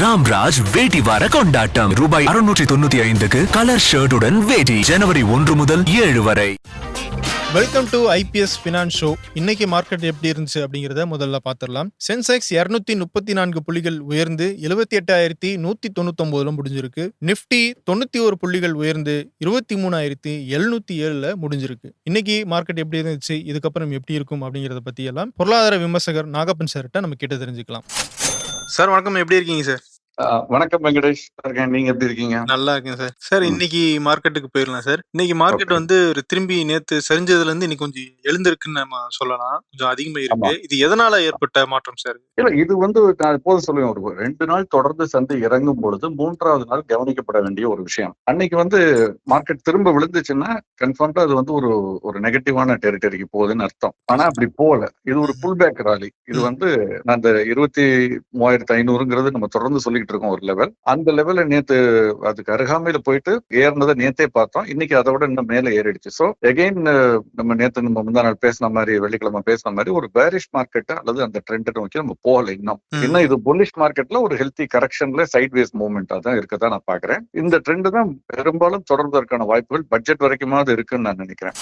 ராம்ராஜ் வேட்டி வார கொண்டாட்டம். ரூபாய் அறுநூற்றி தொண்ணூத்தி ஐந்துக்கு கலர் ஷர்ட்டுடன் வேட்டி ஜனவரி ஒன்று முதல் ஏழு வரை. Welcome to IPS finance show இன்னைக்கு மார்க்கெட் எப்படி இருந்துச்சு அப்படிங்கிறத முதல்ல பார்த்துடலாம். சென்செக்ஸ் இரநூத்தி முப்பத்தி நான்கு புள்ளிகள் உயர்ந்து எழுபத்தி எட்டாயிரத்தி நூத்தி தொண்ணூத்தொன்பதுல முடிஞ்சிருக்கு. நிஃப்டி தொண்ணூத்தி ஒரு புள்ளிகள் உயர்ந்து இருபத்தி மூணாயிரத்தி எழுநூத்தி ஏழுல முடிஞ்சிருக்கு. இன்னைக்கு மார்க்கெட் எப்படி இருந்துச்சு இதுக்கப்புறம் எப்படி இருக்கும் அப்படிங்கிறத பத்தி எல்லாம் பொருளாதார விமர்சகர் நாகப்பன் சார்கிட்ட நம்ம கேட்டு தெரிஞ்சுக்கலாம். சார் வணக்கம். எப்படி இருக்கீங்க சார் வணக்கம் வெங்கடேஷ். நீங்க எப்படி இருக்கீங்க? நல்லா இருக்கேன் சார். சார். இன்னைக்கு மார்க்கெட்டுக்கு போயிடலாம் சார். இன்னைக்கு மார்க்கெட். வந்து ஒரு திரும்பி நேத்து சரிஞ்சதுல இருந்து இன்னைக்கு கொஞ்சம் எழுந்திருக்குன்னு நம்ம சொல்லலாம். கொஞ்சம் அதிகமா இருக்கு. இது எதனால ஏற்பட்ட மாற்றம் சார்? இல்ல இது வந்து நான் எப்போதும் சொல்லுவேன். ஒரு ரெண்டு நாள் தொடர்ந்து சந்தை இறங்கும் பொழுது மூன்றாவது நாள் கவனிக்கப்பட வேண்டிய ஒரு விஷயம். அன்னைக்கு வந்து மார்க்கெட் திரும்ப விழுந்துச்சுன்னா கன்ஃபார்ம்டா அது வந்து ஒரு ஒரு நெகட்டிவான டெரிட்டரிக்கு போகுதுன்னு அர்த்தம். ஆனா அப்படி போகல. இது ஒரு புல் பேக் ராலி இது வந்து நான் அந்த இருபத்தி மூவாயிரத்தி ஐநூறுங்கிறது நம்ம தொடர்ந்து சொல்லிக்கிட்டு இருக்கோம் ஒரு லெவல் அந்த லெவல்ல நேத்து அதுக்கு அருகாமையில போயிட்டு ஏறினதை நேத்தே பார்த்தோம். இன்னைக்கு அதை விட இன்னும் மேல ஏறிடுச்சு. ஸோ எகைன் நம்ம நேத்து நம்ம முந்தா நாள் பேசின மாதிரி வெள்ளிக்கிழமை பேசின மாதிரி ஒரு பேரிஷ் மார்க்கெட் அல்லது அந்த ட்ரெண்டை நோக்கி நம்ம போகல இன்னும். இன்னும் இது புல்லிஷ் மார்க்கெட்ல ஒரு ஹெல்த்தி கரெக்ஷன்ல சைட் வேஸ் மூவ்மெண்டா தான் இருக்கதான் நான் பாக்குறேன் இந்த ட்ரெண்ட் தான் பெரும்பாலும் தொடர்வதற்கான வாய்ப்புகள் பட்ஜெட் வரைக்குமாவது இருக்குன்னு நான் நினைக்கிறேன்.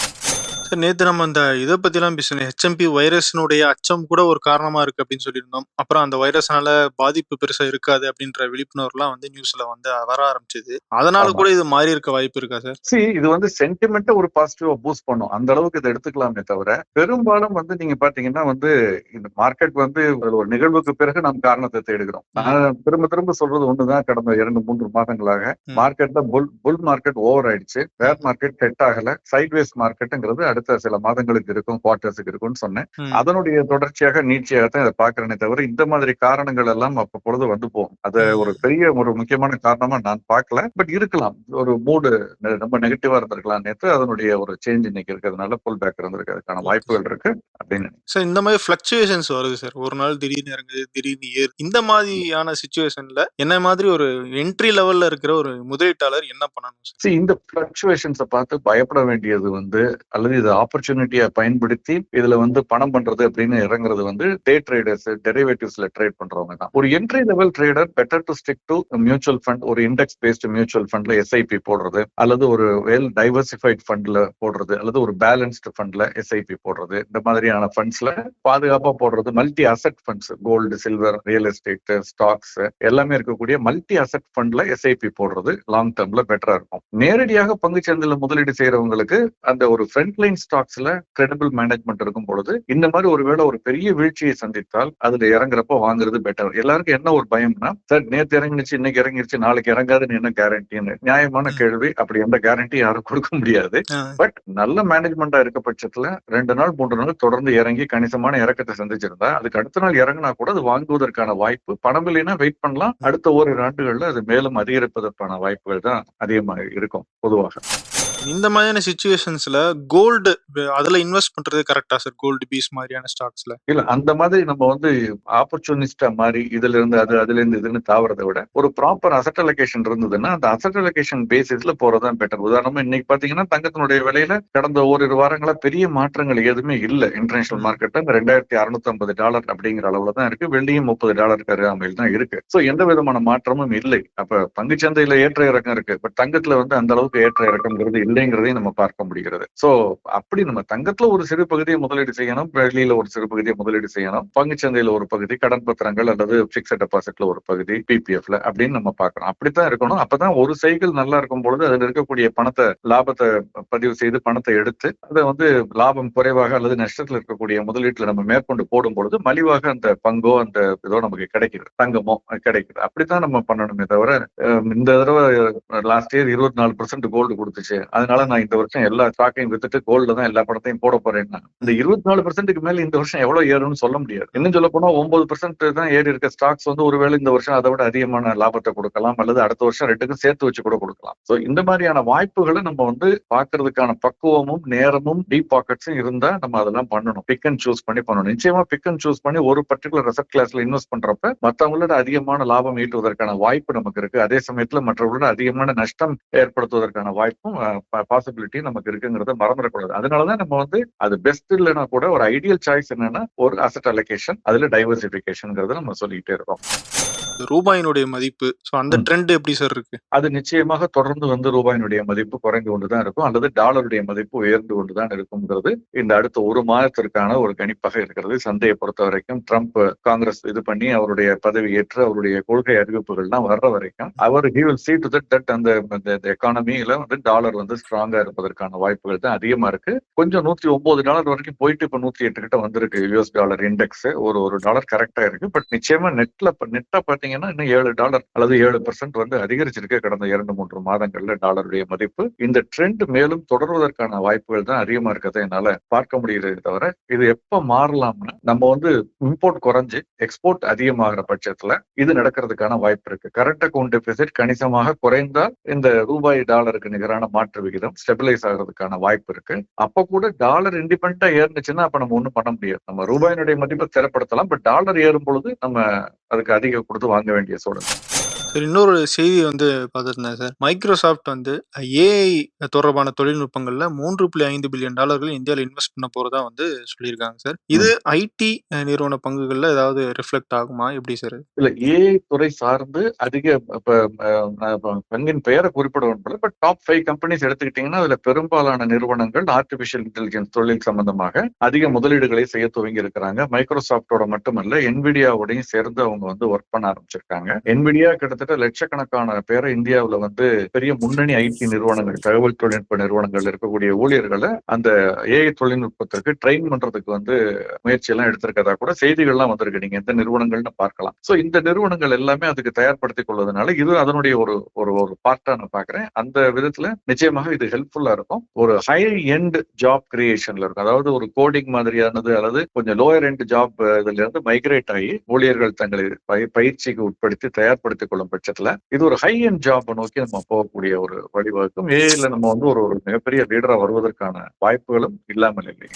சார் நேத்து நம்ம அந்த இதை எல்லாம் பேசணும் ஹெச்எம்பி வைரஸினுடைய அச்சம் கூட ஒரு காரணமா இருக்கு அப்படின்னு சொல்லியிருந்தோம். அப்புறம் அந்த வைரஸ்னால பாதிப்பு பெருசா இருக்காது அப்படின்ற விழிப்புணர்வுலாம் வந்து நியூஸ்ல வந்து வர ஆரம்பிச்சது. அதனால. கூட இது மாறி இருக்க வாய்ப்பு இருக்கா சார் சி இது வந்து சென்டிமெண்ட்டை ஒரு பாசிட்டிவா பூஸ்ட் பண்ணும். அந்த அளவுக்கு இதை எடுத்துக்கலாமே தவிர பெரும்பாலும் வந்து நீங்க பாத்தீங்கன்னா வந்து இந்த மார்க்கெட் வந்து ஒரு நிகழ்வுக்கு பிறகு நாம் காரணத்தை தேடுகிறோம். நான் திரும்ப திரும்ப சொல்றது ஒண்ணுதான். கடந்த இரண்டு மூன்று மாதங்களாக. மார்க்கெட்ல புல் புல் மார்க்கெட் ஓவர் ஆயிடுச்சு. வேர் மார்க்கெட் செட் ஆகல. சைட்வேஸ் மார்க்கெட்டுங்கிறது அடுத்த சில மாதங்களுக்கு இருக்கும் குவார்டர்ஸுக்கு இருக்கும்னு சொன்னேன். அதனுடைய தொடர்ச்சியாக நீட்சியாக தான் இதை பாக்குறேனே தவிர இந்த மாதிரி காரணங்கள் எல்லாம் அப்ப பொழுது வந்து போகும். அது ஒரு பெரிய ஒரு முக்கியமான காரணமா நான் பார்க்கல. பட் இருக்கலாம். ஒரு மூடு ரொம்ப நெகட்டிவா இருந்திருக்கலாம் நேற்று. அதனுடைய ஒரு சேஞ்ச் இன்னைக்கு இருக்கிறதுனால புல் பேக் இருந்திருக்கு அதுக்கான வாய்ப்புகள் இருக்கு அப்படின்னு சார் இந்த மாதிரி ஃபிளக்சுவேஷன்ஸ் வருது சார். ஒரு நாள் திடீர்னு இறங்குது திடீர்னு ஏறு. இந்த மாதிரியான சுச்சுவேஷன்ல என்ன மாதிரி ஒரு என்ட்ரி லெவல்ல இருக்கிற ஒரு முதலீட்டாளர் என்ன பண்ணணும் இந்த பிளக்சுவேஷன்ஸை பார்த்து பயப்பட வேண்டியது வந்து அல்லது இது ஆப்பர்ச்சுனிட்டியை பயன்படுத்தி இதுல வந்து பணம் பண்றது அப்படின்னு இறங்குறது வந்து டே ட்ரேடர்ஸ் டெரிவேட்டிவ்ஸ்ல ட்ரேட் பண்றவங்க தான். ஒரு entry level trader better to stick to mutual fund ஒரு இண்டெக்ஸ் பேஸ்டு மியூச்சுவல் ஃபண்ட்ல எஸ்ஐபி போடுறது அல்லது ஒரு வெல் டைவர்சிஃபைட் ஃபண்ட்ல போடுறது அல்லது ஒரு பேலன்ஸ்டு ஃபண்ட்ல எஸ்ஐபி போடுறது இந்த மாதிரியான ஃபண்ட்ஸ்ல பாதுகாப்பா போடுறது multi asset funds gold silver real estate stocks எல்லாமே இருக்கக்கூடிய மல்டி அசட் ஃபண்ட்ல எஸ்ஐபி போடுறது லாங் டேர்ம்ல பெட்டரா இருக்கும். நேரடியாக பங்கு பங்குச்சந்தையில முதலீடு செய்யறவங்களுக்கு அந்த ஒரு ஃப்ரண்ட் லைன் ஸ்டாக்ஸ்ல கிரெடிபிள் மேனேஜ்மெண்ட் இருக்கும் பொழுது இந்த மாதிரி ஒருவேளை ஒரு பெரிய வீழ்ச்சியை சந்தித்தால் அதுல இறங்குறப்ப வாங்குறது பெட்டர் எல்லாருக்கும் என்ன ஒரு பயம்னா சார் நேத்து இறங்கிடுச்சு இன்னைக்கு இறங்கிருச்சு நாளைக்கு இறங்காதுன்னு என்ன கேரண்டின்னு நியாயமான. கேள்வி. அப்படி எந்த கேரண்டி யாரும் கொடுக்க முடியாது. பட் நல்ல மேனேஜ்மெண்டா இருக்க பட்சத்துல ரெண்டு நாள் மூன்று நாள் தொடர்ந்து இறங்கி கணிசமான இறக்கத்தை சந்திச்சிருந்தா அதுக்கு அடுத்த நாள் இறங்கினா கூட அது வாங்குவதற்கான வாய்ப்பு. பணம் இல்லைன்னா வெயிட் பண்ணலாம். அடுத்த ஓரிரு ஆண்டுகள்ல அது மேலும் அதிகரிப்பதற்கான வாய்ப்புகள் தான் அதிகமாக இருக்கும் பொதுவாக. இந்த மாதிரியான சுச்சுவேஷன்ஸ்ல கோல்டு அதுல இன்வெஸ்ட் பண்றது கரெக்டா சார் கோல்டு பீஸ் மாதிரியான ஸ்டாக்ஸ்ல இல்ல அந்த மாதிரி நம்ம வந்து ஆப்பர்ச்சுனிஸ்டா மாதிரி இதுல இருந்து அது அதுல இருந்து இதுன்னு தாவறதை விட ஒரு ப்ராப்பர் அசட் அலோகேஷன் இருந்ததுன்னா அந்த அசட் அலோகேஷன் பேசிஸ்ல போறதுதான் பெட்டர் உதாரணமா இன்னைக்கு பாத்தீங்கன்னா தங்கத்தினுடைய விலையில கடந்த ஓரிரு வாரங்களா பெரிய மாற்றங்கள் எதுவுமே இல்ல. இன்டர்நேஷனல் மார்க்கெட்ல ரெண்டாயிரத்தி அறுநூத்தி ஐம்பது டாலர் அப்படிங்கிற அளவுல தான் இருக்கு. வெள்ளியும் முப்பது டாலருக்கு அருகாமையில் தான் இருக்கு. சோ எந்த விதமான மாற்றமும் இல்லை. அப்ப பங்குச்சந்தையில ஏற்ற இறக்கம் இருக்கு. பட் தங்கத்துல வந்து அந்த அளவுக்கு ஏற்ற இறக்கம்ங்கிறது இல்லைங்கிறதையும் நம்ம பார்க்க முடிகிறது. சோ அப்படி நம்ம தங்கத்துல ஒரு சிறு பகுதியை முதலீடு செய்யணும் வெளியில ஒரு சிறு பகுதியை முதலீடு செய்யணும் பங்குச்சந்தையில ஒரு பகுதி கடன் பத்திரங்கள் அல்லது பிக்சட் டெபாசிட்ல ஒரு பகுதி பிபிஎஃப்ல அப்படின்னு நம்ம பார்க்கணும். அப்படித்தான் இருக்கணும். அப்பதான் ஒரு சைக்கிள் நல்லா இருக்கும் பொழுது அதுல இருக்கக்கூடிய பணத்தை லாபத்தை பதிவு செய்து பணத்தை எடுத்து அதை வந்து லாபம் குறைவாக அல்லது நஷ்டத்தில் இருக்கக்கூடிய முதலீட்டுல நம்ம மேற்கொண்டு போடும் பொழுது மலிவாக அந்த பங்கோ அந்த இதோ நமக்கு கிடைக்கிறது தங்கமோ கிடைக்குது. அப்படித்தான் நம்ம பண்ணணுமே தவிர இந்த தடவை லாஸ்ட் இயர் இருபத்தி நாலு பர்சன்ட் கோல்டு கொடுத்துச்சு. அது அதனால நான் இந்த வருஷம் எல்லா ஸ்டாக்கையும் வித்துட்டு கோல்டு தான் எல்லா படத்தையும் போட போறேன்னா இந்த இருபத்தி நாலு பெர்சென்ட்டுக்கு மேல இந்த வருஷம் எவ்வளவு ஏறும்னு சொல்ல முடியாது. இன்னும் சொல்ல போனா ஒன்பது பெர்சென்ட் தான் ஏறி இருக்க ஸ்டாக்ஸ் வந்து ஒருவேளை இந்த வருஷம் அதை விட அதிகமான லாபத்தை கொடுக்கலாம் அல்லது அடுத்த வருஷம் ரெண்டுக்கும் சேர்த்து வச்சு கூட கொடுக்கலாம். சோ இந்த மாதிரியான வாய்ப்புகளை நம்ம வந்து பாக்குறதுக்கான பக்குவமும் நேரமும் டீப் பாக்கெட்ஸும் இருந்தா நம்ம அதெல்லாம் பண்ணணும். பிக் அண்ட் சூஸ் பண்ணி பண்ணணும். நிச்சயமா பிக் அண்ட் சூஸ் பண்ணி ஒரு பர்டிகுலர் ரெசர்ட் கிளாஸ்ல இன்வெஸ்ட் பண்றப்ப மத்தவங்களோட அதிகமான லாபம் ஈட்டுவதற்கான வாய்ப்பு நமக்கு இருக்கு. அதே சமயத்துல மற்றவர்களோட அதிகமான நஷ்டம் ஏற்படுத்துவதற்கான வாய்ப்பும் பாசிபிலிட்டி நமக்கு இருக்குங்கிறத மறந்துடக்கூடாது. அதனாலதான் நம்ம வந்து அது பெஸ்ட் இல்லைன்னா கூட ஒரு ஐடியல் சாய்ஸ் என்னன்னா ஒரு அசட் அலோகேஷன் அதுல டைவர்சிபிகேஷன் நம்ம சொல்லிக்கிட்டே இருக்கோம். ரூபாயினுடைய மதிப்பு. ஸோ அந்த. ட்ரெண்ட் எப்படி சார் இருக்கு? அது நிச்சயமாக தொடர்ந்து வந்து ரூபாயினுடைய மதிப்பு குறைந்து கொண்டுதான் இருக்கும். அல்லது டாலருடைய மதிப்பு உயர்ந்து கொண்டுதான் இருக்கும்ங்கிறது இந்த அடுத்த ஒரு மாதத்திற்கான ஒரு கணிப்பாக இருக்கிறது. சந்தையை பொறுத்த வரைக்கும் ட்ரம்ப் காங்கிரஸ் இது பண்ணி அவருடைய பதவி ஏற்று அவருடைய கொள்கை அறிவிப்புகள்லாம் வர்ற வரைக்கும் அவர் he will to that that அந்த எக்கானமியில வந்து டாலர் வந்து ஸ்ட்ராங்கா இருப்பதற்கான வாய்ப்புகள் தான் அதிகமா இருக்கு. கொஞ்சம் நூத்தி ஒன்பது டாலர் வரைக்கும் போயிட்டு இப்ப நூத்தி எட்டு கிட்ட வந்திருக்கு. யூஎஸ் டாலர் இண்டெக்ஸ் ஒரு ஒரு டாலர் கரெக்டா இருக்கு. பட் நிச்சயமா நெட்ல நெட்டா பார்த்தீங்கன்னா இன்னும் ஏழு டாலர் அல்லது ஏழு பெர்சென்ட் வந்து அதிகரிச்சிருக்கு கடந்த இரண்டு மூன்று மாதங்கள்ல டாலருடைய மதிப்பு. இந்த ட்ரெண்ட் மேலும் தொடர்வதற்கான வாய்ப்புகள் தான் அதிகமா இருக்கிறதை என்னால பார்க்க முடியுது தவிர இது எப்ப மாறலாம்னா நம்ம வந்து இம்போர்ட் குறைஞ்சு எக்ஸ்போர்ட் அதிகமாகிற பட்சத்துல இது நடக்கிறதுக்கான வாய்ப்பு இருக்கு. கரண்ட் அக்கௌண்ட் டெபிசிட் கணிசமாக குறைந்தால் இந்த ரூபாய் டாலருக்கு நிகரான மாற்று விகிதம் ஸ்டெபிலைஸ் ஆகிறதுக்கான வாய்ப்பு இருக்கு. அப்ப கூட டாலர் இண்டிபெண்டா ஏறுனுச்சுன்னா அப்ப நம்ம ஒண்ணும் பண்ண முடியாது. நம்ம ரூபாயினுடைய மதிப்பை திறப்படுத்தலாம் பட் டாலர் ஏறும் பொழுது நம்ம அதுக்கு அதிக கொடுத்து வாங்க வேண்டிய சூழல். சார் இன்னொரு செய்தி வந்து பார்த்துருந்தேன் சார். மைக்ரோசாஃப்ட் வந்து ஏஐ தொடர்பான தொழில்நுட்பங்கள்ல மூன்று புள்ளி ஐந்து பில்லியன் டாலர்கள் இந்தியாவில் இன்வெஸ்ட் பண்ண போறதா வந்து சொல்லியிருக்காங்க சார். இது ஐடி நிறுவன பங்குகள்ல ஏதாவது ரிஃப்ளெக்ட் ஆகுமா? எப்படி சார் இல்ல ஏஐ துறை சார்ந்து அதிக இப்ப பங்கின் பெயரை குறிப்பிட விரும்பல பட் டாப் ஃபைவ் கம்பெனிஸ் எடுத்துக்கிட்டீங்கன்னா அதுல பெரும்பாலான நிறுவனங்கள் ஆர்டிபிஷியல் இன்டெலிஜென்ஸ் தொழில் சம்பந்தமாக அதிக முதலீடுகளை செய்ய துவங்கி இருக்கிறாங்க. மைக்ரோசாஃப்டோட மட்டுமல்ல என்பிடியாவோடையும் சேர்ந்து அவங்க வந்து ஒர்க் பண்ண ஆரம்பிச்சிருக்காங்க. என்பிடியா கிட்டத்தட்ட லட்சக்கணக்கான பேரை இந்தியாவில் வந்து பெரிய முன்னணி ஐடி நிறுவனங்கள் தகவல் தொழில்நுட்ப நிறுவனங்கள் இருக்கக்கூடிய ஊழியர்களை அந்த ஏஐ தொழில்நுட்பத்திற்கு ட்ரெயின் பண்றதுக்கு வந்து முயற்சி எல்லாம் எடுத்திருக்கதா கூட செய்திகள்லாம் வந்திருக்கு. நீங்க எந்த நிறுவனங்கள்னு பார்க்கலாம். ஸோ இந்த நிறுவனங்கள் எல்லாமே அதுக்கு தயார்படுத்திக் கொள்வதனால இது அதனுடைய ஒரு ஒரு ஒரு பார்ட்டா நான் பாக்குறேன் அந்த விதத்துல நிச்சயமாக இது ஹெல்ப்ஃபுல்லா இருக்கும். ஒரு ஹை எண்ட் ஜாப் கிரியேஷன்ல இருக்கும். அதாவது ஒரு கோடிங் மாதிரியானது அல்லது கொஞ்சம் லோயர் எண்ட் ஜாப் இதுல இருந்து மைக்ரேட் ஆகி ஊழியர்கள் தங்களை பய- பயிற்சிக்கு உட்படுத்தி தயார்படுத்திக் கொள்ளும் பட்சத்துல இது ஒரு ஹை எண்ட் ஜாப் நோக்கி நம்ம போகக்கூடிய ஒரு வழிவகுக்கும். ஏஐல நம்ம வந்து ஒரு ஒரு மிகப்பெரிய லீடரா வருவதற்கான வாய்ப்புகளும் இல்லாமல் இல்லை.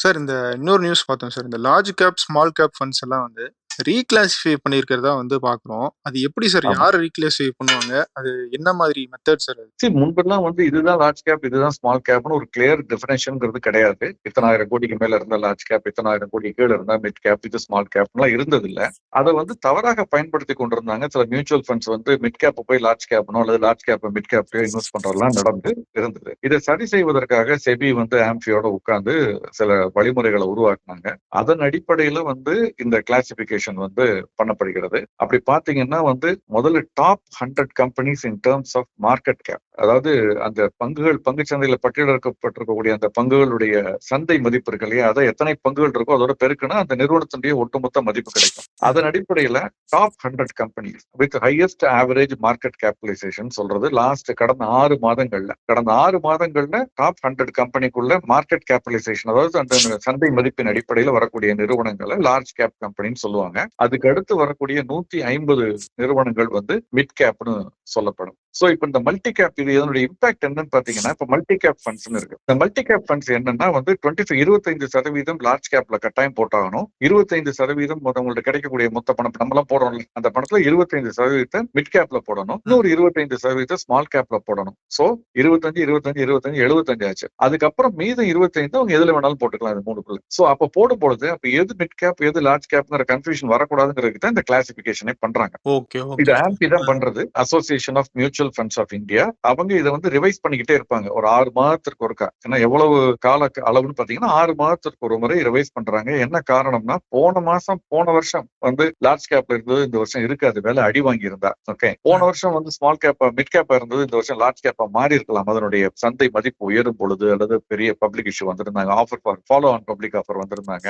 சார் இந்த இன்னொரு நியூஸ் பார்த்தோம் சார். இந்த large cap small cap funds எல்லாம் வந்து ரீகிளாசிஃபை பண்ணியிருக்கிறதா வந்து பார்க்குறோம் அது எப்படி சார். யார் ரீக்ளாசிஃபை பண்ணுவாங்க? அது என்ன மாதிரி மெத்தட் சார் சரி முன்பெல்லாம் வந்து இதுதான் லார்ஜ் கேப் இதுதான் ஸ்மால் கேப்னு ஒரு கிளியர் டிஃபரன்ஷியல்ங்கிறது கிடையாது. இத்தனாயிரம் கோடிக்கு மேல இருந்தா லார்ஜ் கேப் இத்தனாயிரம் கோடி கீழே இருந்தா மிட் கேப் இது ஸ்மால் கேப்லாம் இருந்தது இல்ல அதை வந்து தவறாக பயன்படுத்தி கொண்டிருந்தாங்க. சில மியூச்சுவல் ஃபண்ட்ஸ் வந்து மிட் கேப் போய் லார்ஜ் கேப்னோ அல்லது large cap mid cap invest பண்றதெல்லாம் நடந்து இருந்தது. இதை சரி செய்வதற்காக செபி வந்து ஆம்பியோட உட்கார்ந்து சில வழிமுறைகளை உருவாக்குனாங்க. அதன் அடிப்படையில வந்து இந்த கிளாசிபிகேஷன் வந்து பண்ணப்படுகிறது. அப்படி பாத்தீங்கன்னா வந்து முதல்ல top hundred companies in terms of market cap அதாவது அந்த பங்குகள் பங்கு சந்தையில பட்டியலிடப்பட்டிருக்கக்கூடிய அந்த பங்குகளுடைய சந்தை மதிப்பு இருக்கு இல்லையா? அதை எத்தனை பங்குகள் இருக்கோ அதோட பெருக்குன்னா அந்த நிறுவனத்தினுடைய ஒட்டுமொத்த மதிப்பு கிடைக்கும். அதன் அடிப்படையில top hundred companies with highest average market capitalization சொல்றது லாஸ்ட் கடந்த ஆறு மாதங்கள்ல. கடந்த ஆறு மாதங்கள்ல டாப் ஹண்ட்ரட் கம்பெனிக்குள்ள மார்க்கெட் கேபிடலைசேஷன் அதாவது அந்த சந்தை மதிப்பின் அடிப்படையில் வரக்கூடிய நிறுவனங்களை லார்ஜ் கேப் கம்பெனின்னு சொல்லுவாங்க. அதுக்கு அடுத்து வரக்கூடிய நூத்தி ஐம்பது நிறுவனங்கள் வந்து மிட் கேப்னு சொல்லப்படும். சோ இப்ப இந்த மல்டி கேப் இது இதனுடைய இம்பாக்ட் என்னன்னு பாத்தீங்கன்னா இப்ப மல்டி கேப் ஃபண்ட்ஸ் இருக்கு. இந்த மல்டி கேப் ஃபண்ட்ஸ் என்னன்னா வந்து டுவெண்ட்டி இருபத்தைந்து சதவீதம் லார்ஜ் கேப்ல கட்டாயம் போட்டாகணும். இருபத்தைந்து சதவீதம் உங்களுக்கு கிடைக்கக்கூடிய மொத்த பணம் நம்ம எல்லாம் போடுறோம்ல அந்த பணத்துல இருபத்தைந்து சதவீதத்தை மிட் கேப்ல போடணும். இன்னொரு இருபத்தைந்து சதவீதம் ஸ்மால் கேப்ல போடணும். சோ இருபத்தஞ்சு இருபத்தஞ்சு இருபத்தஞ்சு எழுபத்தஞ்சு ஆச்சு. அதுக்கப்புறம் மீதம் இருபத்தைந்து அவங்க எதுல வேணாலும் போட்டுக்கலாம் இது மூணுக்குள்ள. சோ அப்ப போடும் பொழுது அப்ப எது மிட் கேப் எது லார்ஜ் கேப்ங்கிற கன்ஃபியூஷன் வரக்கூடாதுங்கிறதுக்கு தான் இந்த கிளாசிபிகேஷனே பண்றாங்க. ஓகே இது ஆம்பி தான் பண்றது. Association of mutual funds of India அவங்க இதை வந்து ரிவைஸ் பண்ணிக்கிட்டே இருப்பாங்க. ஒரு ஆறு மாதத்திற்கு ஒருக்கா. ஏன்னா எவ்வளவு கால அளவுன்னு பாத்தீங்கன்னா ஆறு மாதத்திற்கு ஒரு முறை ரிவைஸ் பண்றாங்க. என்ன காரணம்னா போன மாசம் போன வருஷம் வந்து லார்ஜ் கேப்ல இருந்தது இந்த வருஷம் இருக்காது. வேலை அடி வாங்கி இருந்தா ஓகே போன வருஷம் வந்து ஸ்மால் கேப்பா மிட் கேப்பா இருந்தது. இந்த வருஷம் லார்ஜ் கேப்பா மாறி இருக்கலாம். அதனுடைய சந்தை மதிப்பு உயரும் பொழுது அல்லது பெரிய பப்ளிக் இஷ்யூ வந்திருந்தாங்க. Offer for follow on public offer வந்திருந்தாங்க.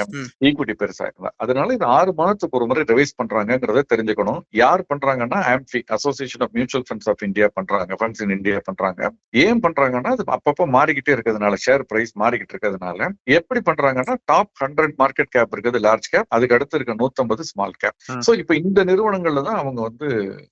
ஈக்விட்டி பெருசா இருந்தா அதனால இது ஆறு மாதத்துக்கு ஒரு முறை ரிவைஸ் பண்றாங்கிறத தெரிஞ்சுக்கணும். யார் பண்றாங்கன்னா AMFI association of mutual funds of India பண்றாங்க ஃபண்ட்ஸ் இன் இந்தியா பண்றாங்க. ஏன் பண்றாங்கன்னா அது அப்பப்போ மாறிக்கிட்டே இருக்கிறதுனால ஷேர் பிரைஸ் மாறிக்கிட்டு இருக்கிறதுனால எப்படி பண்றாங்கன்னா டாப் ஹண்ட்ரட் மார்க்கெட் கேப் இருக்குது லார்ஜ் கேப் அதுக்கு அடுத்து இருக்க நூத்தம்பது ஸ்மால் கேப். சோ இப்போ இந்த நிறுவனங்கள்ல தான் அவங்க வந்து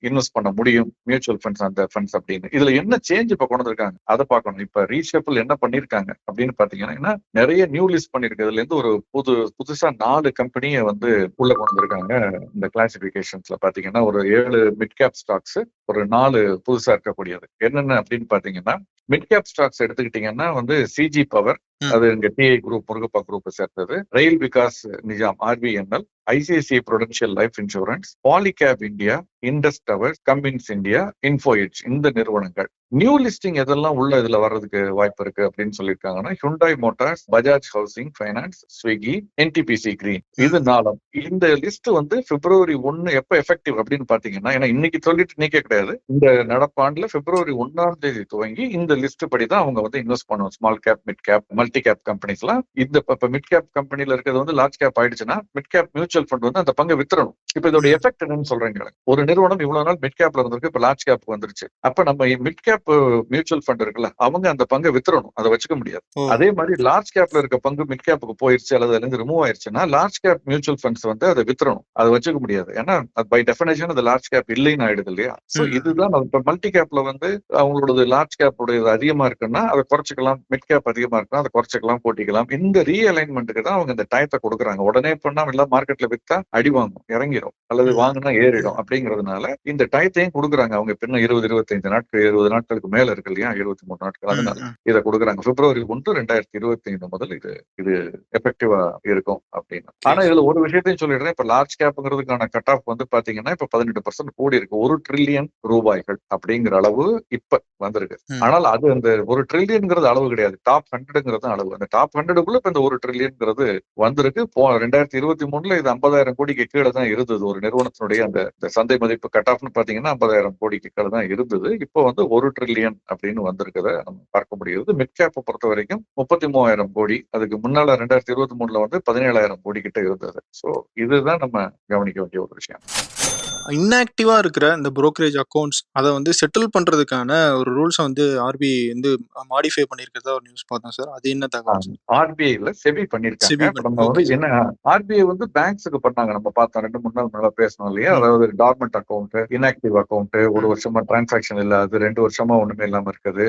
இன்வெஸ்ட் பண்ண முடியும் மியூச்சுவல் ஃபண்ட்ஸ் அந்த ஃபண்ட்ஸ் அப்படின்னு. இதுல என்ன சேஞ்ச் இப்ப கொண்டு வந்திருக்காங்க? அதை பார்க்கணும். இப்ப ரீஷேப்பிள் என்ன பண்ணிருக்காங்க அப்படின்னு பாத்தீங்கன்னா நிறைய நியூ லிஸ்ட் பண்ணிருக்கு இதுல இருந்து ஒரு புது புதுசா நாலு கம்பெனியை வந்து உள்ள கொண்டு வந்திருக்காங்க. இந்த கிளாசிபிகேஷன்ஸ்ல பாத்தீங்கன்னா ஒரு ஏழு மிட் கேப் ஸ்டாக்ஸ் ஒரு நாலு புதுசா இருக்கக்கூடியது. என்னென்ன அப்படின்னு பாத்தீங்கன்னா மிட் கேப் ஸ்டாக்ஸ் எடுத்துக்கிட்டீங்கன்னா வந்து சிஜி பவர். அது இங்க டிஐ குரூப் முருகப்பா குரூப் சேர்த்தது. Rail Vikas Nigam RVNL ICICI Prudential Life Insurance Polycab India Indus Towers Cummins India Info Edge இந்த நிறுவனங்கள். நியூ லிஸ்டிங் எதெல்லாம் உள்ள இதுல வர்றதுக்கு வாய்ப்பு இருக்கு அப்படின்னு சொல்லியிருக்காங்கன்னா Hyundai Motors Bajaj Housing Finance Swiggy NTPC Green இது நாளம். இந்த லிஸ்ட் வந்து பிப்ரவரி ஒன்னு எப்ப எஃபெக்டிவ் அப்படின்னு பாத்தீங்கன்னா ஏன்னா இன்னைக்கு சொல்லிட்டு நீக்க கிடையாது. இந்த நடப்பாண்டுல பிப்ரவரி ஒன்னாம் தேதி துவங்கி இந்த லிஸ்ட் படி தான் அவங்க வந்து இன்வெஸ்ட் பண்ணுவோம் small cap mid cap multi cap கம்பெனிஸ்லாம் இந்த இப்ப மிட் கேப் கம்பெனில இருக்கிறது வந்து லார்ஜ் கேப் ஆயிடுச்சுன்னா மிட் கேப் மியூச்சுவல் ஃபண்ட் வந்து அந்த பங்கு வித்துறணும். இப்ப இதோட எஃபெக்ட் என்னன்னு சொல்றீங்க ஒரு நிறுவனம் இவ்வளவு நாள் மிட் கேப்ல இருந்திருக்கு இப்ப லார்ஜ் கேப் வந்துருச்சு. அப்ப நம்ம மிட் கேப் மியூச்சுவல் ஃபண்ட் இருக்குல்ல அவங்க அந்த பங்கை வித்துறணும். அதை வச்சுக்க முடியாது. அதே மாதிரி லார்ஜ் கேப்ல இருக்க பங்கு மிட் கேப்புக்கு போயிருச்சு அல்லது அதுல இருந்து ரிமூவ் ஆயிருச்சுன்னா லார்ஜ் கேப் மியூச்சுவல் ஃபண்ட்ஸ் வந்து அதை வித்துறணும். அதை வச்சுக்க முடியாது. ஏன்னா பை டெஃபினேஷன் அது லார்ஜ் கேப் இல்லைன்னு ஆயிடுது இல்லையா? சோ. இதுதான் இப்ப மல்டி கேப்ல வந்து அவங்களோட லார்ஜ் கேப் உடைய அதிகமா இருக்குன்னா அதை குறைச்சிக்கலாம். மிட் கேப் அதிகமா இருக்குன்னா அதை குறைச்சிக்கலாம் கூட்டிக்கலாம் இந்த ரீஅலைன்மெண்ட்டுக்கு தான் அவங்க இந்த டயத்தை கொடுக்குறாங்க. உடனே பண்ணா எல்லாம் மார்க்கெட்ல வித்தா அடி வாங்கும் இறங்கிரும். அல்லது. வாங்கினா ஏறிடும். அப்படிங்கறதுனால இந்த டயத்தையும் கொடுக்குறாங்க. அவங்க பின்ன இருபது இருபத்தைந்து நாட்கள் இருபது நாட்களுக்கு மேல இருக்கு இல்லையா? இருபத்தி மூணு நாட்கள் அதனால. இதை கொடுக்குறாங்க. பிப்ரவரி ஒன்று ரெண்டாயிரத்தி இருபத்தி ஐந்து முதல் இது இது எஃபெக்டிவா இருக்கும் அப்படின்னு. ஆனா இதுல ஒரு விஷயத்தையும் சொல்லிடுறேன். இப்ப லார்ஜ் கேப்ங்கிறதுக்கான கட் ஆஃப் வந்து பாத்தீங்கன்னா இப்ப பதினெட்டு பர்சன்ட் கூடி இருக்கு. ஒரு ட்ரில்லியன் ரூபாய்கள் அப்படிங்கிற அளவு இப்ப வந்திருக்கு. ஆனால் அது அந்த ஒரு ட்ரில்லியன்ங்கிறது அளவு கிடையாது. டாப் ஹண்ட்ரட்ங்கிறது அளவு. அந்த டாப் ஹண்ட்ரடுக்குள்ள இப்ப இந்த ஒரு ட்ரில்லியன்ங்கிறது வந்திருக்கு. போ ரெண்டாயிரத்தி இருபத்தி மூணுல இது ஐம்பதாயிரம் கோடிக்கு கீழே தான் இருந்தது. ஒரு நிறுவனத்தினுடைய அந்த சந்தை மதிப்பு கட் ஆஃப்னு பாத்தீங்கன்னா ஐம்பதாயிரம் கோடிக்கு கீழே தான் இருந்தது. இப்போ வந்து ஒரு ட்ரில்லியன் அப்படின்னு வந்திருக்கிறத நம்ம பார்க்க முடியுது. மிட் கேப்பை பொறுத்த வரைக்கும் முப்பத்தி மூவாயிரம் கோடி அதுக்கு முன்னால ரெண்டாயிரத்தி இருபத்தி மூணுல வந்து பதினேழாயிரம் கோடி கிட்ட இருந்தது. சோ இதுதான் நம்ம கவனிக்க வேண்டிய ஒரு விஷயம். இன்ஆக்டிவா இருக்கிற இந்த brokerage அக்கௌண்ட்ஸ் அதை வந்து செட்டில் பண்றதுக்கான ஒரு ரூல்ஸை வந்து ஆர்பிஐ வந்து மாடிஃபை பண்ணியிருக்கிறதா ஒரு நியூஸ் பார்த்தோம் சார் அது என்ன தகவல்? ஆர்பிஐல செபி பண்ணிருக்காங்க நம்ம வந்து. என்ன ஆர்பிஐ வந்து பேங்க்ஸுக்கு பண்ணாங்க. நம்ம பார்த்தோம். ரெண்டு மூணு நாள் நல்லா பேசணும் இல்லையா. அதாவது டார்மெண்ட் அக்கௌண்ட் இன்ஆக்டிவ் அக்கௌண்ட் ஒரு. வருஷமா டிரான்சாக்ஷன் இல்லாது ரெண்டு வருஷமா ஒண்ணுமே இல்லாம இருக்குது.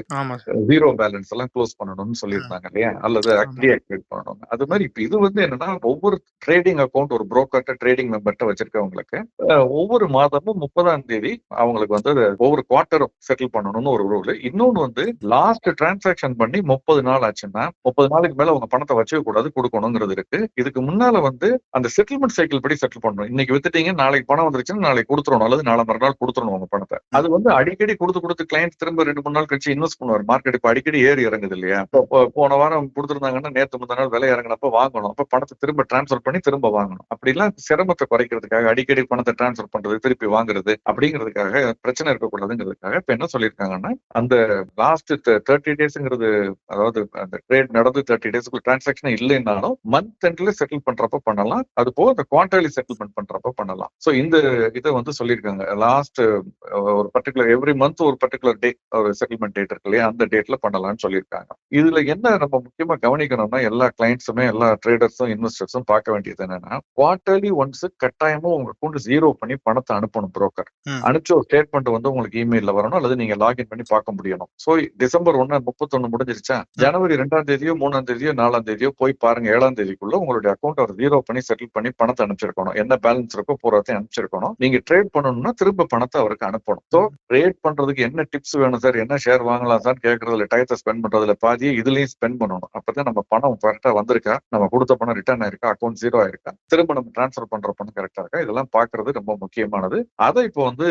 ஜீரோ பேலன்ஸ் எல்லாம் க்ளோஸ் பண்ணணும்னு சொல்லியிருந்தாங்க இல்லையா? அல்லது. டீஆக்டிவேட் பண்ணணும். அது மாதிரி இப்ப இது வந்து என்னன்னா ஒவ்வொரு ட்ரேடிங் அக்கௌண்ட் ஒரு புரோக்கர்ட்ட ட்ரேடிங் மெம்பர்ட்ட வச்சிருக்கவங்களுக்கு அஹ், ஒவ்வொரு மாதமும் முப்பதாம் தேதி அவங்களுக்கு வந்து அது ஒவ்வொரு குவார்ட்டரும் செட்டில் பண்ணணும்னு ஒரு ரூல் இன்னொன்னு வந்து லாஸ்ட் டிரான்சாக்ஷன் பண்ணி முப்பது நாள் ஆச்சுன்னா முப்பது நாளுக்கு மேல அவங்க பணத்தை வச்சுக்க கூடாது கொடுக்கணுங்கிறது இருக்கு. இதுக்கு முன்னால வந்து அந்த செட்டில்மெண்ட் சைக்கிள் படி செட்டில் பண்ணணும். இன்னைக்கு வித்துட்டீங்க நாளைக்கு பணம் வந்துருச்சுன்னா நாளைக்கு கொடுத்துடணும் அல்லது நாளை மறுநாள் கொடுத்துடணும் அவங்க பணத்தை. அது வந்து அடிக்கடி கொடுத்து கொடுத்து கிளைண்ட் திரும்ப ரெண்டு மூணு நாள் கழிச்சு இன்வெஸ்ட் பண்ணுவார். மார்க்கெட் இப்ப அடிக்கடி ஏறி இறங்குது இல்லையா? போன வாரம் கொடுத்துருந்தாங்கன்னா நேற்று முந்தின நாள் விலை இறங்கினப்ப வாங்கணும். அப்ப பணத்தை திரும்ப டிரான்ஸ்ஃபர் பண்ணி திரும்ப வாங்கணும். அப்படிலாம் சிரமத்தை குறைக்கிறதுக்காக அடிக்கடி பணத்தை டிரான்ஸ்ஃபர் பண்றது திருப்பி வாங்குறது அப்படிங்கிறதுக்காக பிரச்சனை இருக்கக்கூடாதுங்கிறதுக்காக இப்ப என்ன சொல்லியிருக்காங்கன்னா அந்த லாஸ்ட் தேர்ட்டி டேஸ்ங்கிறது அதாவது அந்த ட்ரேட் நடந்து தேர்ட்டி டேஸ்க்குள்ள டிரான்சாக்ஷன் இல்லைன்னாலும் மந்த் எண்ட்ல செட்டில் பண்றப்ப பண்ணலாம். அது போக அந்த குவார்டர்லி செட்டில்மெண்ட் பண்றப்ப பண்ணலாம். ஸோ இந்த இதை வந்து சொல்லியிருக்காங்க. லாஸ்ட் ஒரு பர்டிகுலர் எவ்ரி மந்த் ஒரு பர்டிகுலர் டே ஒரு செட்டில்மெண்ட் டேட் இருக்கு இல்லையா? அந்த டேட்ல பண்ணலாம்னு சொல்லியிருக்காங்க. இதுல என்ன நம்ம முக்கியமா கவனிக்கணும்னா எல்லா கிளைண்ட்ஸுமே எல்லா ட்ரேடர்ஸும் இன்வெஸ்டர்ஸும் பார்க்க வேண்டியது என்னன்னா குவார்டர்லி ஒன்ஸ் கட்டாயமா உங்க அக்கௌண்ட் ஜீரோ பண்ணி பணத்தை அனுப்பணும் புரோக்கர். அனுப்பிச்ச ஒரு ஸ்டேட்மெண்ட் வந்து உங்களுக்கு இமெயில்ல வரணும் அல்லது நீங்க லாகின் பண்ணி பார்க்க முடியணும். சோ டிசம்பர் ஒன்னு முப்பத்தொன்னு முடிஞ்சிருச்சா? ஜனவரி ரெண்டாம் தேதியோ மூணாம் தேதியோ நாலாம் தேதியோ போய் பாருங்க ஏழாம் தேதிக்குள்ள உங்களுடைய அக்கௌண்ட் அவர் ஜீரோ பண்ணி செட்டில் பண்ணி பணத்தை அனுப்பிச்சிருக்கணும். என்ன பேலன்ஸ் இருக்கோ பூராத்தையும் அனுப்பிச்சிருக்கணும். நீங்க ட்ரேட் பண்ணணும்னா திரும்ப பணத்தை அவருக்கு அனுப்பணும். சோ ட்ரேட் பண்றதுக்கு என்ன டிப்ஸ் வேணும் சார் என்ன ஷேர் வாங்கலாம் சார் கேட்கறதுல டயத்தை ஸ்பெண்ட் பண்றதுல பாதியே இதுலயும் ஸ்பெண்ட் பண்ணணும். அப்பதான் நம்ம பணம் கரெக்டா வந்திருக்கா? நம்ம கொடுத்த பணம் ரிட்டர்ன் ஆயிருக்கா? அக்கௌண்ட் ஜீரோ ஆயிருக்கா? திரும்ப நம்ம டிரான்ஸ்ஃபர் பண்ற பணம் கரெக்டா இருக்கா? இதெல்லாம் பாக்குறது ரொம்ப முக்கியமானது அதை இப்போ வந்து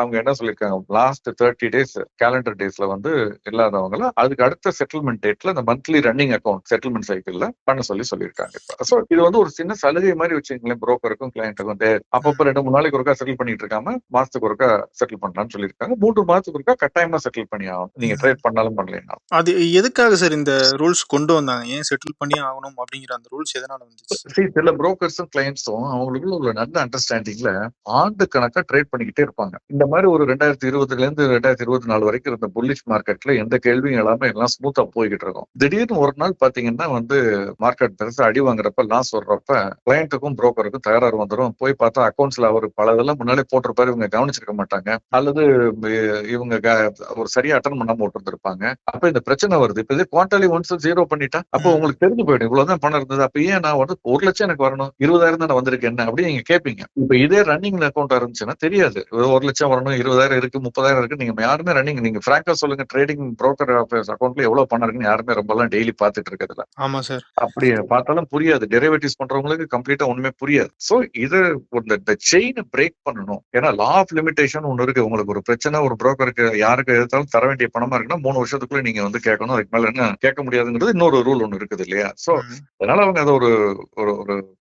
அவங்க என்ன சொல்லியிருக்காங்க? லாஸ்ட் தேர்ட்டி டேஸ் கேலண்டர் டேஸ்ல வந்து இல்லாதவங்கள அதுக்கு அடுத்த செட்டில்மெண்ட் டேட்ல இந்த மந்த்லி ரன்னிங் அக்கௌண்ட் செட்டில்மெண்ட் சைக்கிள்ல பண்ண சொல்லி சொல்லியிருக்காங்க ஸோ இது வந்து ஒரு சின்ன சலுகை மாதிரி வச்சுங்களேன் புரோக்கருக்கும் கிளையண்ட்டுக்கும் அப்பப்ப ரெண்டு மூணு நாளைக்கு ஒருக்கா செட்டில் பண்ணிட்டு இருக்காம மாசத்துக்கு ஒருக்கா செட்டில் பண்ணலாம்னு சொல்லியிருக்காங்க. மூன்று மாசத்துக்கு ஒருக்கா கட்டாயமா செட்டில் பண்ணி ஆகணும். நீங்க ட்ரேட் பண்ணாலும் பண்ணலாம் அது எதுக்காக சார் இந்த ரூல்ஸ் கொண்டு வந்தாங்க? ஏன் செட்டில் பண்ணி ஆகணும் அப்படிங்கிற அந்த ரூல்ஸ் எதனால வந்துச்சு? சில புரோக்கர்ஸும் கிளைண்ட்ஸும் அவங்களுக்குள்ள உள்ள நல்ல அண்டர்ஸ்டாண்டிங்ல ஆண்டு கணக்கா ட்ரேட் பண்ணிக்கிட்டே இருப்பாங்க. இந்த மாதிரி ஒரு ரெண்டாயிரத்தி இருபதுல இருந்து ரெண்டாயிரத்தி இருபத்தி நாலு வரைக்கும் இருந்த புல்லிஷ் மார்க்கெட்ல எந்த கேள்வியும் இல்லாம எல்லாம் ஸ்மூத்தா போய்கிட்டு இருக்கும். திடீர்னு ஒரு நாள் பாத்தீங்கன்னா வந்து மார்க்கெட் பெருசா அடி வாங்குறப்ப லாஸ் வர்றப்ப கிளையண்ட்டுக்கும் புரோக்கருக்கும் தகராறு வந்துடும் போய் பார்த்தா அக்கௌண்ட்ஸ்ல அவர் பல இதெல்லாம் முன்னாலே போட்டிருப்பாரு இவங்க கவனிச்சிருக்க மாட்டாங்க. அல்லது இவங்க ஒரு சரியா அட்டன் பண்ணாம விட்டுருந்துருப்பாங்க. அப்ப இந்த பிரச்சனை வருது. இப்ப இது குவார்டர்லி ஒன்ஸ் ஜீரோ பண்ணிட்டா அப்போ. உங்களுக்கு தெரிஞ்சு போயிடும். இவ்வளவுதான் பணம் இருந்தது. அப்ப ஏன் நான் வந்து ஒரு லட்சம் எனக்கு வரணும்? இருபதாயிரம் தானே வந்திருக்கு என்ன அப்படி நீங்க கேட்பீங்க இப்ப இதே ரன்னிங் அக்கௌண்ட் அமௌண்டா இருந்துச்சுன்னா தெரியாது. ஒரு லட்சம் வரணும் இருபதாயிரம் இருக்கு முப்பதாயிரம் இருக்கு. நீங்க யாருமே ரன்னிங் நீங்க பிராங்கா சொல்லுங்க ட்ரேடிங் broker அக்கௌண்ட்ல எவ்வளவு பணம் இருக்குன்னு யாருமே ரொம்ப எல்லாம் டெய்லி பாத்துட்டு இருக்கிறதுல ஆமா சார் அப்படி பார்த்தாலும் புரியாது. டெரிவேட்டிவ்ஸ் பண்றவங்களுக்கு கம்ப்ளீட்டா ஒண்ணுமே புரியாது. சோ இது இந்த செயினை பிரேக் பண்ணணும். ஏன்னா லா ஆஃப் லிமிடேஷன் ஒண்ணு இருக்கு. உங்களுக்கு ஒரு பிரச்சனை ஒரு புரோக்கருக்கு யாருக்கு எடுத்தாலும் தர வேண்டிய பணமா இருக்குன்னா மூணு வருஷத்துக்குள்ள நீங்க வந்து கேட்கணும். அதுக்கு மேல என்ன கேட்க முடியாதுங்கிறது இன்னொரு ரூல் ஒண்ணு இருக்குது இல்லையா? சோ. அதனால அவங்க அதை ஒரு ஒரு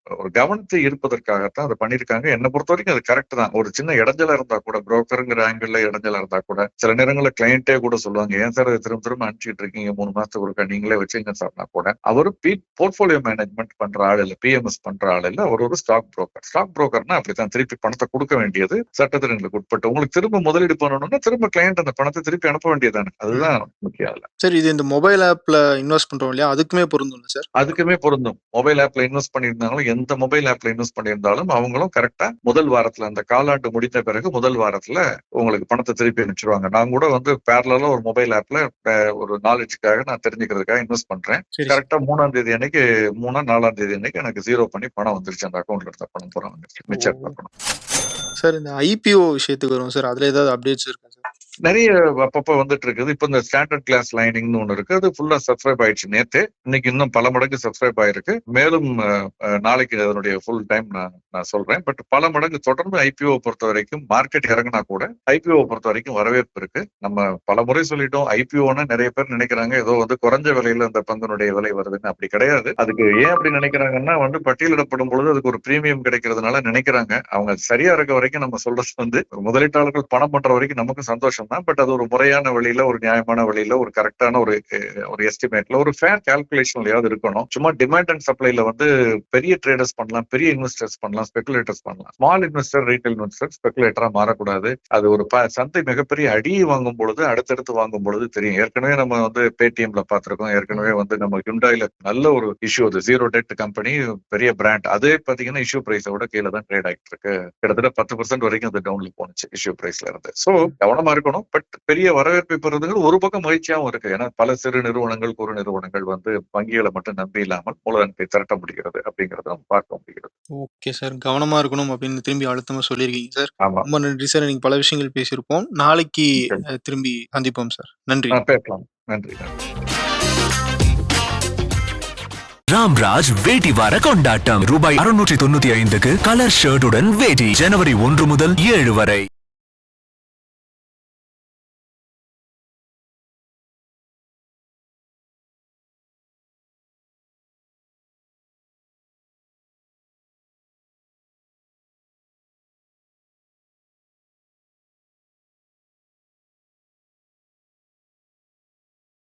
ஒரு கவனத்தை ஈர்ப்பதற்காகத்தான் அதை பண்ணிருக்காங்க என்னை பொறுத்த வரைக்கும் அது கரெக்ட் தான். ஒரு சின்ன இடைஞ்சலா இருந்தா கூட புரோக்கருங்கிற ஆங்கிள் இடைஞ்சலா இருந்தா கூட சில நேரங்கள்ல கிளையண்டே கூட சொல்லுவாங்க ஏன் சார் திரும்ப திரும்ப அனுப்பிச்சிட்டு இருக்கீங்க? மூணு மாசத்துக்கு ஒருக்கா நீங்களே வச்சுங்க சார்னா கூட அவரு பி போர்ட்போலியோ மேனேஜ்மெண்ட் பண்ற ஆள் இல்ல பிஎம்எஸ் பண்ற ஆள் இல்ல அவர் ஒரு ஸ்டாக் புரோக்கர் ஸ்டாக் புரோக்கர்னா அப்படித்தான். திருப்பி பணத்தை கொடுக்க வேண்டியது சட்டத்திட்டங்களுக்கு உட்பட்டு உங்களுக்கு திரும்ப முதலீடு பண்ணணும்னா திரும்ப கிளையண்ட் அந்த பணத்தை திருப்பி அனுப்ப வேண்டியதானே அதுதான் முக்கியம் சார் இது இந்த மொபைல் ஆப்ல இன்வெஸ்ட் பண்றோம் இல்லையா? அதுக்குமே பொருந்தும் சார் அதுக்குமே பொருந்தும். மொபைல் ஆப்ல இன்வெஸ்ட் பண்ணியிருந்தாலும் எந்த மொபைல் ஆப்ல இன்வெஸ்ட் பண்ணியிருந்தாலும் அவங்களும் கரெக்டா முதல் வாரத்துல அந்த காலாண்டு முடித்த பிறகு முதல் வாரத்துல உங்களுக்கு பணத்தை திருப்பி அனுப்பிச்சிருவாங்க. நான் கூட வந்து பேரலா ஒரு மொபைல் ஆப்ல ஒரு நாலேஜுக்காக நான் தெரிஞ்சுக்கிறதுக்காக இன்வெஸ்ட் பண்றேன். கரெக்டா மூணாம் தேதி அன்னைக்கு மூணா நாலாம் தேதி அன்னைக்கு எனக்கு ஜீரோ பண்ணி பணம் வந்துருச்சு. அந்த அக்கௌண்ட்ல இருந்த பணம் வந்துருச்சு மிச்சம் பணம் சார் இந்த ஐபிஓ விஷயத்துக்கு வரும் சார். அதுல ஏதாவது அப்டேட்ஸ் இருக்கா சார்? நிறைய அப்பப்ப வந்துட்டு இருக்குது இப்போ இந்த ஸ்டாண்டர்ட் கிளாஸ் லைனிங்னு ஒன்று இருக்கு. அது ஃபுல்லா சப்ஸ்கிரைப் ஆயிடுச்சு நேத்து. இன்னைக்கு இன்னும் பல மடங்கு சப்ஸ்கிரைப் ஆயிருக்கு. மேலும் நாளைக்கு அதனுடைய ஃபுல் டைம் நான் நான் சொல்றேன். பட் பல மடங்கு தொடர்ந்து ஐபிஓ பொறுத்த வரைக்கும் மார்க்கெட் இறங்கினா கூட ஐபிஓ பொறுத்த வரைக்கும் வரவேற்பு இருக்கு. நம்ம பல முறை சொல்லிட்டோம். ஐபிஓன்னு நிறைய பேர் நினைக்கிறாங்க. ஏதோ வந்து குறைஞ்ச விலையில அந்த பங்கனுடைய விலை வருதுன்னு அப்படி கிடையாது. அதுக்கு ஏன் அப்படி நினைக்கிறாங்கன்னா வந்து பட்டியலிடப்படும் பொழுது அதுக்கு ஒரு பிரீமியம் கிடைக்கிறதுனால நினைக்கிறாங்க. அவங்க சரியா இருக்க வரைக்கும் நம்ம சொல்றது வந்து முதலீட்டாளர்கள் பணம் பண்ற வரைக்கும் நமக்கு சந்தோஷம். தான் பட் அது ஒரு முறையான வழியில ஒரு நியாயமான வழியில ஒரு கரெக்டான ஒரு ஒரு எஸ்டிமேட்ல ஒரு ஃபேர் கால்குலேஷன்லயாவது இருக்கணும். சும்மா டிமாண்ட் அண்ட் சப்ளைல வந்து பெரிய ட்ரேடர்ஸ் பண்ணலாம் பெரிய இன்வெஸ்டர்ஸ் பண்ணலாம் ஸ்பெகுலேட்டர்ஸ் பண்ணலாம். ஸ்மால் இன்வெஸ்டர் ரீட்டைல் இன்வெஸ்டர் ஸ்பெகுலேட்டரா மாறக்கூடாது. அது ஒரு சந்தை மிகப்பெரிய அடியை வாங்கும் பொழுது அடுத்தடுத்து வாங்கும் பொழுது தெரியும். ஏற்கனவே நம்ம வந்து பேடிஎம்ல பார்த்திருக்கோம். ஏற்கனவே வந்து நம்ம ஹுண்டாயில நல்ல ஒரு இஷ்யூ அது. ஜீரோ டெட் கம்பெனி பெரிய பிராண்ட் அதே பாத்தீங்கன்னா இஷ்யூ பிரைஸை விட கீழே தான் ட்ரேட் ஆகிட்டு இருக்கு. கிட்டத்தட்ட பத்து பர்சன்ட் வரைக்கும் அது டவுன்ல போனுச்சு இஷ்யூ பிரைஸ்ல இருந்து. சோ கவனமா இருக்கணும். பட் பெரிய வரவேற்பை பெறுறதுக்கு ஒரு பக்கம் மகிழ்ச்சியாவும் இருக்கு. ஏன்னா பல சிறு நிறுவனங்கள் குறு நிறுவனங்கள் வந்து வங்கிகளை மட்டும் நம்பி இல்லாமல் மூலதனத்தை திரட்ட முடிகிறது அப்படிங்கறத நம்ம பார்க்க முடிகிறது. ஓகே சார் கவனமா இருக்கணும் அப்படின்னு திரும்பி அழுத்தமா சொல்லியிருக்கீங்க சார் ஆமா. ரொம்ப நன்றி சார் நீங்க பல விஷயங்கள் பேசியிருப்போம். நாளைக்கு திரும்பி சந்திப்போம் சார் நன்றி. நான் பேசலாம். நன்றி நன்றி. ராம்ராஜ் வேட்டி வார கொண்டாட்டம். ரூபாய் அறுநூற்றி தொண்ணூத்தி ஐந்துக்கு கலர் ஷர்ட்டுடன் வேட்டி. ஜனவரி ஒன்று முதல் ஏழு வரை.